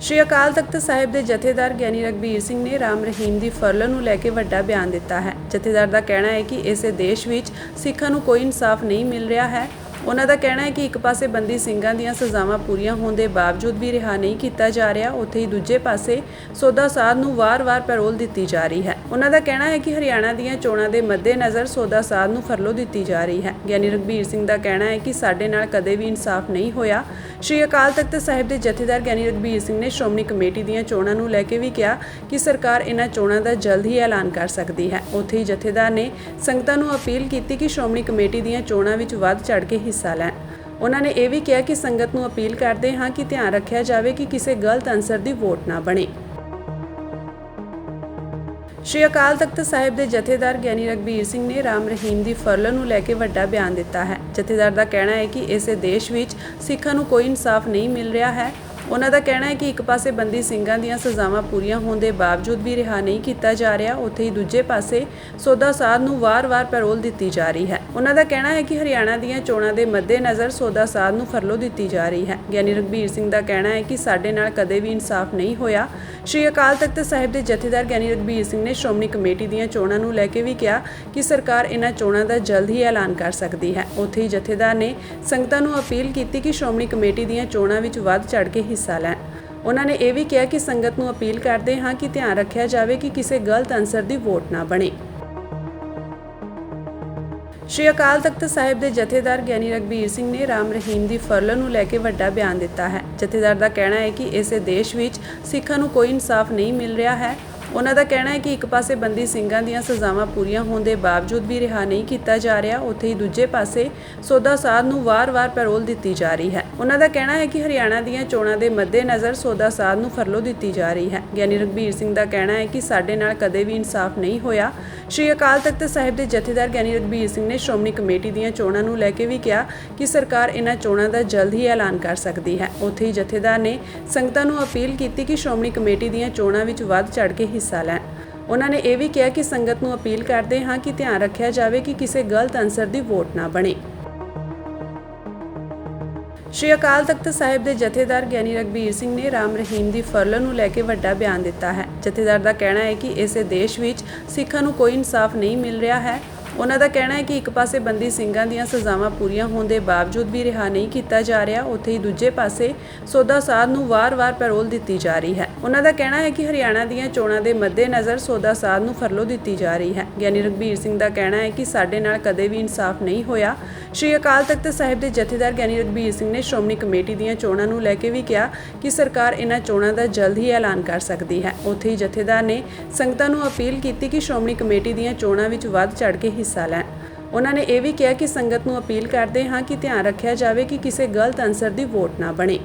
ਸ਼੍ਰੀ ਅਕਾਲ ਤਖਤ ਸਾਹਿਬ ਦੇ ਜਥੇਦਾਰ ਗਿਆਨੀ ਰਗਬੀਰ ਸਿੰਘ ਨੇ ਰਾਮ ਰਹੀਮ ਦੀ ਫਰਲ ਨੂੰ ਲੈ ਕੇ ਵੱਡਾ ਬਿਆਨ ਦਿੱਤਾ ਹੈ। ਜਥੇਦਾਰ ਦਾ ਕਹਿਣਾ ਹੈ ਕਿ ਇਸੇ ਦੇਸ਼ ਵਿੱਚ ਸਿੱਖਾਂ ਨੂੰ ਕੋਈ ਇਨਸਾਫ ਨਹੀਂ ਮਿਲ ਰਿਹਾ ਹੈ। ਉਹਨਾਂ ਦਾ ਕਹਿਣਾ ਹੈ ਕਿ ਇੱਕ ਪਾਸੇ ਬੰਦੀ ਸਿੰਘਾਂ ਦੀਆਂ ਸਜ਼ਾਵਾਂ ਪੂਰੀਆਂ ਹੋਣ ਦੇ ਬਾਵਜੂਦ ਵੀ ਰਿਹਾ ਨਹੀਂ ਕੀਤਾ ਜਾ ਰਿਹਾ, ਉੱਥੇ ਹੀ ਦੂਜੇ ਪਾਸੇ ਸੋਦਾ ਸਾਧ ਨੂੰ ਵਾਰ-ਵਾਰ ਪੈਰੋਲ ਦਿੱਤੀ ਜਾ ਰਹੀ ਹੈ। ਉਹਨਾਂ ਦਾ ਕਹਿਣਾ ਹੈ ਕਿ ਹਰਿਆਣਾ ਦੀਆਂ ਚੋਣਾਂ ਦੇ ਮੱਦੇਨਜ਼ਰ ਸੋਦਾ ਸਾਧ ਨੂੰ ਫਰਲੋ ਦਿੱਤੀ ਜਾ ਰਹੀ ਹੈ। ਗਿਆਨੀ ਰਗਬੀਰ ਸਿੰਘ ਦਾ ਕਹਿਣਾ ਹੈ ਕਿ ਸਾਡੇ ਨਾਲ ਕਦੇ ਵੀ ਇਨਸਾਫ ਨਹੀਂ ਹੋਇਆ। ਸ਼੍ਰੀ ਅਕਾਲ ਤਖਤ ਸਾਹਿਬ ਦੇ ਜਥੇਦਾਰ ਗਿਆਨੀ ਰਗਬੀਰ ਸਿੰਘ ਨੇ ਸ਼੍ਰੋਮਣੀ ਕਮੇਟੀ ਦੀਆਂ ਚੋਣਾਂ ਨੂੰ ਲੈ ਕੇ ਵੀ ਕਿਹਾ ਕਿ ਸਰਕਾਰ ਇਹਨਾਂ ਚੋਣਾਂ ਦਾ ਜਲਦ ਹੀ ਐਲਾਨ ਕਰ ਸਕਦੀ ਹੈ। ਉੱਥੇ ਹੀ ਜਥੇਦਾਰ ਨੇ ਸੰਗਤਾਂ ਨੂੰ ਅਪੀਲ ਕੀਤੀ ਕਿ ਸ਼੍ਰੋਮਣੀ ਕਮੇਟੀ ਦੀਆਂ ਚੋਣਾਂ ਵਿੱਚ ਵੱਧ ਚੜ ਕੇ ਹਿੱਸਾ ਲੈਣ। ਉਹਨਾਂ ਨੇ ਇਹ ਵੀ ਕਿਹਾ ਕਿ ਸੰਗਤ ਨੂੰ ਅਪੀਲ ਕਰਦੇ ਹਾਂ ਕਿ ਧਿਆਨ ਰੱਖਿਆ ਜਾਵੇ ਕਿ ਕਿਸੇ ਗਲਤ ਅਨਸਰ ਦੀ ਵੋਟ ਨਾ ਬਣੇ। ਸ਼੍ਰੀ ਅਕਾਲ ਤਖਤ ਸਾਹਿਬ ਦੇ ਜਥੇਦਾਰ ਗਿਆਨੀ ਰਗਬੀਰ ਸਿੰਘ ਨੇ ਰਾਮ ਰਹੀਮ ਦੀ ਫਰਲ ਨੂੰ ਲੈ ਕੇ ਵੱਡਾ ਬਿਆਨ ਦਿੱਤਾ ਹੈ। ਜਥੇਦਾਰ ਦਾ ਕਹਿਣਾ ਹੈ ਕਿ ਇਸੇ ਦੇਸ਼ ਵਿੱਚ ਸਿੱਖਾਂ ਨੂੰ ਕੋਈ ਇਨਸਾਫ ਨਹੀਂ ਮਿਲ ਰਿਹਾ ਹੈ। ਉਹਨਾਂ ਦਾ ਕਹਿਣਾ ਹੈ ਕਿ ਇੱਕ ਪਾਸੇ ਬੰਦੀ ਸਿੰਘਾਂ ਦੀਆਂ ਸਜ਼ਾਵਾਂ ਪੂਰੀਆਂ ਹੋਣ ਦੇ ਬਾਵਜੂਦ ਵੀ ਰਿਹਾ ਨਹੀਂ ਕੀਤਾ ਜਾ ਰਿਹਾ, ਉੱਥੇ ਹੀ ਦੂਜੇ ਪਾਸੇ ਸੋਦਾ ਸਾਧ ਨੂੰ ਵਾਰ-ਵਾਰ ਪੈਰੋਲ ਦਿੱਤੀ ਜਾ ਰਹੀ ਹੈ। ਉਹਨਾਂ ਦਾ ਕਹਿਣਾ ਹੈ ਕਿ ਹਰਿਆਣਾ ਦੀਆਂ ਚੋਣਾਂ ਦੇ ਮੱਦੇਨਜ਼ਰ ਸੋਦਾ ਸਾਧ ਨੂੰ ਫਰਲੋ ਦਿੱਤੀ ਜਾ ਰਹੀ ਹੈ। ਗਿਆਨੀ ਰਗਬੀਰ ਸਿੰਘ ਦਾ ਕਹਿਣਾ ਹੈ ਕਿ ਸਾਡੇ ਨਾਲ ਕਦੇ ਵੀ ਇਨਸਾਫ ਨਹੀਂ ਹੋਇਆ। ਸ਼੍ਰੀ ਅਕਾਲ ਤਖਤ ਸਾਹਿਬ ਦੇ ਜਥੇਦਾਰ ਗਿਆਨੀ ਰਗਬੀਰ ਸਿੰਘ ਨੇ ਸ਼੍ਰੋਮਣੀ ਕਮੇਟੀ ਦੀਆਂ ਚੋਣਾਂ ਨੂੰ ਲੈ ਕੇ ਵੀ ਕਿਹਾ ਕਿ ਸਰਕਾਰ ਇਹਨਾਂ ਚੋਣਾਂ ਦਾ ਜਲਦ ਹੀ ਐਲਾਨ ਕਰ ਸਕਦੀ ਹੈ। ਉੱਥੇ ਹੀ ਜਥੇਦਾਰ ਨੇ ਸੰਗਤਾਂ ਨੂੰ ਅਪੀਲ ਕੀਤੀ ਕਿ ਸ਼੍ਰੋਮਣੀ ਕਮੇਟੀ ਦੀਆਂ ਚੋਣਾਂ ਵਿੱਚ ਵੱਧ ਚੜ ਕੇ ਹਿੱਸਾ ਲੈਣ। ਉਹਨਾਂ ਨੇ ਇਹ ਵੀ ਕਿਹਾ ਕਿ ਸੰਗਤ ਨੂੰ ਅਪੀਲ ਕਰਦੇ ਹਾਂ ਕਿ ਧਿਆਨ ਰੱਖਿਆ ਜਾਵੇ ਕਿ ਕਿਸੇ ਗਲਤ ਅਨਸਰ ਦੀ ਵੋਟ ਨਾ ਬਣੇ। ਸ਼੍ਰੀ ਅਕਾਲ ਤਖਤ ਸਾਹਿਬ ਦੇ ਜਥੇਦਾਰ ਗਿਆਨੀ ਰਗਬੀਰ ਸਿੰਘ ਨੇ ਰਾਮ ਰਹੀਮ ਦੀ ਫਰਲ ਨੂੰ ਲੈ ਕੇ ਵੱਡਾ ਬਿਆਨ ਦਿੱਤਾ ਹੈ। ਜਥੇਦਾਰ ਦਾ ਕਹਿਣਾ ਹੈ ਕਿ ਇਸੇ ਦੇਸ਼ ਵਿੱਚ ਸਿੱਖਾਂ ਨੂੰ ਕੋਈ ਇਨਸਾਫ ਨਹੀਂ ਮਿਲ ਰਿਹਾ ਹੈ। ਉਹਨਾਂ ਦਾ ਕਹਿਣਾ ਹੈ ਕਿ ਇੱਕ ਪਾਸੇ ਬੰਦੀ ਸਿੰਘਾਂ ਦੀਆਂ ਸਜ਼ਾਵਾਂ ਪੂਰੀਆਂ ਹੋਣ ਦੇ ਬਾਵਜੂਦ ਵੀ ਰਿਹਾ ਨਹੀਂ ਕੀਤਾ ਜਾ ਰਿਹਾ, ਉੱਥੇ ਹੀ ਦੂਜੇ ਪਾਸੇ ਸੋਦਾ ਸਾਧ ਨੂੰ ਵਾਰ-ਵਾਰ ਪੈਰੋਲ ਦਿੱਤੀ ਜਾ ਰਹੀ ਹੈ। ਉਹਨਾਂ ਦਾ ਕਹਿਣਾ ਹੈ ਕਿ ਹਰਿਆਣਾ ਦੀਆਂ ਚੋਣਾਂ ਦੇ ਮੱਦੇਨਜ਼ਰ ਸੋਦਾ ਸਾਧ ਨੂੰ ਫਰਲੋ ਦਿੱਤੀ ਜਾ ਰਹੀ ਹੈ। ਗਿਆਨੀ ਰਗਬੀਰ ਸਿੰਘ ਦਾ ਕਹਿਣਾ ਹੈ ਕਿ ਸਾਡੇ ਨਾਲ ਕਦੇ ਵੀ ਇਨਸਾਫ ਨਹੀਂ ਹੋਇਆ। ਸ਼੍ਰੀ ਅਕਾਲ ਤਖਤ ਸਾਹਿਬ ਦੇ ਜਥੇਦਾਰ ਗਿਆਨੀ ਰਗਬੀਰ ਸਿੰਘ ਨੇ ਸ਼੍ਰੋਮਣੀ ਕਮੇਟੀ ਦੀਆਂ ਚੋਣਾਂ ਨੂੰ ਲੈ ਕੇ ਵੀ ਕਿਹਾ ਕਿ ਸਰਕਾਰ ਇਹਨਾਂ ਚੋਣਾਂ ਦਾ ਜਲਦ ਹੀ ਐਲਾਨ ਕਰ ਸਕਦੀ ਹੈ। ਉੱਥੇ ਹੀ ਜਥੇਦਾਰ ਨੇ ਸੰਗਤਾਂ ਨੂੰ ਅਪੀਲ ਕੀਤੀ ਕਿ ਸ਼੍ਰੋਮਣੀ ਕਮੇਟੀ ਦੀਆਂ ਚੋਣਾਂ ਵਿੱਚ ਵੱਧ ਚੜ ਕੇ ਹਿੱਸਾ ਲੈਣ। ਉਹਨਾਂ ਨੇ ਇਹ ਵੀ ਕਿਹਾ ਕਿ ਸੰਗਤ ਨੂੰ ਅਪੀਲ ਕਰਦੇ ਹਾਂ ਕਿ ਧਿਆਨ ਰੱਖਿਆ ਜਾਵੇ ਕਿ ਕਿਸੇ ਗਲਤ ਅਨਸਰ ਦੀ ਵੋਟ ਨਾ ਬਣੇ। ਸ਼੍ਰੀ ਅਕਾਲ ਤਖਤ ਸਾਹਿਬ ਦੇ ਜਥੇਦਾਰ ਗਿਆਨੀ ਰਗਬੀਰ ਸਿੰਘ ਨੇ ਰਾਮ ਰਹੀਮ ਦੀ ਫਰਲ ਨੂੰ ਲੈ ਕੇ ਵੱਡਾ ਬਿਆਨ ਦਿੱਤਾ ਹੈ। ਜਥੇਦਾਰ ਦਾ ਕਹਿਣਾ ਹੈ ਕਿ ਇਸੇ ਦੇਸ਼ ਵਿੱਚ ਸਿੱਖਾਂ ਨੂੰ ਕੋਈ ਇਨਸਾਫ ਨਹੀਂ ਮਿਲ ਰਿਹਾ ਹੈ। ਉਹਨਾਂ ਦਾ ਕਹਿਣਾ ਹੈ ਕਿ ਇੱਕ ਪਾਸੇ ਬੰਦੀ ਸਿੰਘਾਂ ਦੀਆਂ ਸਜ਼ਾਵਾਂ ਪੂਰੀਆਂ ਹੋਣ ਦੇ ਬਾਵਜੂਦ ਵੀ ਰਿਹਾ ਨਹੀਂ ਕੀਤਾ ਜਾ ਰਿਹਾ, ਉੱਥੇ ਹੀ ਦੂਜੇ ਪਾਸੇ ਸੋਦਾ ਸਾਧ ਨੂੰ ਵਾਰ-ਵਾਰ ਪੈਰੋਲ ਦਿੱਤੀ ਜਾ ਰਹੀ ਹੈ। ਉਹਨਾਂ ਦਾ ਕਹਿਣਾ ਹੈ ਕਿ ਹਰਿਆਣਾ ਦੀਆਂ ਚੋਣਾਂ ਦੇ ਮੱਦੇਨਜ਼ਰ ਸੋਦਾ ਸਾਧ ਨੂੰ ਫਰਲੋ ਦਿੱਤੀ ਜਾ ਰਹੀ ਹੈ। ਗਿਆਨੀ ਰਗਬੀਰ ਸਿੰਘ ਦਾ ਕਹਿਣਾ ਹੈ ਕਿ ਸਾਡੇ ਨਾਲ ਕਦੇ ਵੀ ਇਨਸਾਫ ਨਹੀਂ ਹੋਇਆ। ਸ਼੍ਰੀ ਅਕਾਲ ਤਖਤ ਸਾਹਿਬ ਦੇ ਜਥੇਦਾਰ ਗਿਆਨੀ ਰਗਬੀਰ ਸਿੰਘ ਨੇ ਸ਼੍ਰੋਮਣੀ ਕਮੇਟੀ ਦੀਆਂ ਚੋਣਾਂ ਨੂੰ ਲੈ ਕੇ ਵੀ ਕਿਹਾ ਕਿ ਸਰਕਾਰ ਇਹਨਾਂ ਚੋਣਾਂ ਦਾ ਜਲਦ ਹੀ ਐਲਾਨ ਕਰ ਸਕਦੀ ਹੈ। ਉੱਥੇ ਹੀ ਜਥੇਦਾਰ ਨੇ ਸੰਗਤਾਂ ਨੂੰ ਅਪੀਲ ਕੀਤੀ ਕਿ ਸ਼੍ਰੋਮਣੀ ਕਮੇਟੀ ਦੀਆਂ ਚੋਣਾਂ ਵਿੱਚ ਵੱਧ ਚੜ ਕੇ ਹਿੱਸਾ ਲੈਣ ਉਹਨਾਂ ਨੇ ਇਹ ਵੀ ਕਿਹਾ ਕਿ ਸੰਗਤ ਨੂੰ ਅਪੀਲ ਕਰਦੇ ਹਾਂ ਕਿ ਧਿਆਨ ਰੱਖਿਆ ਜਾਵੇ ਕਿ ਕਿਸੇ ਗਲਤ ਅਨਸਰ ਦੀ ਵੋਟ ਨਾ ਬਣੇ।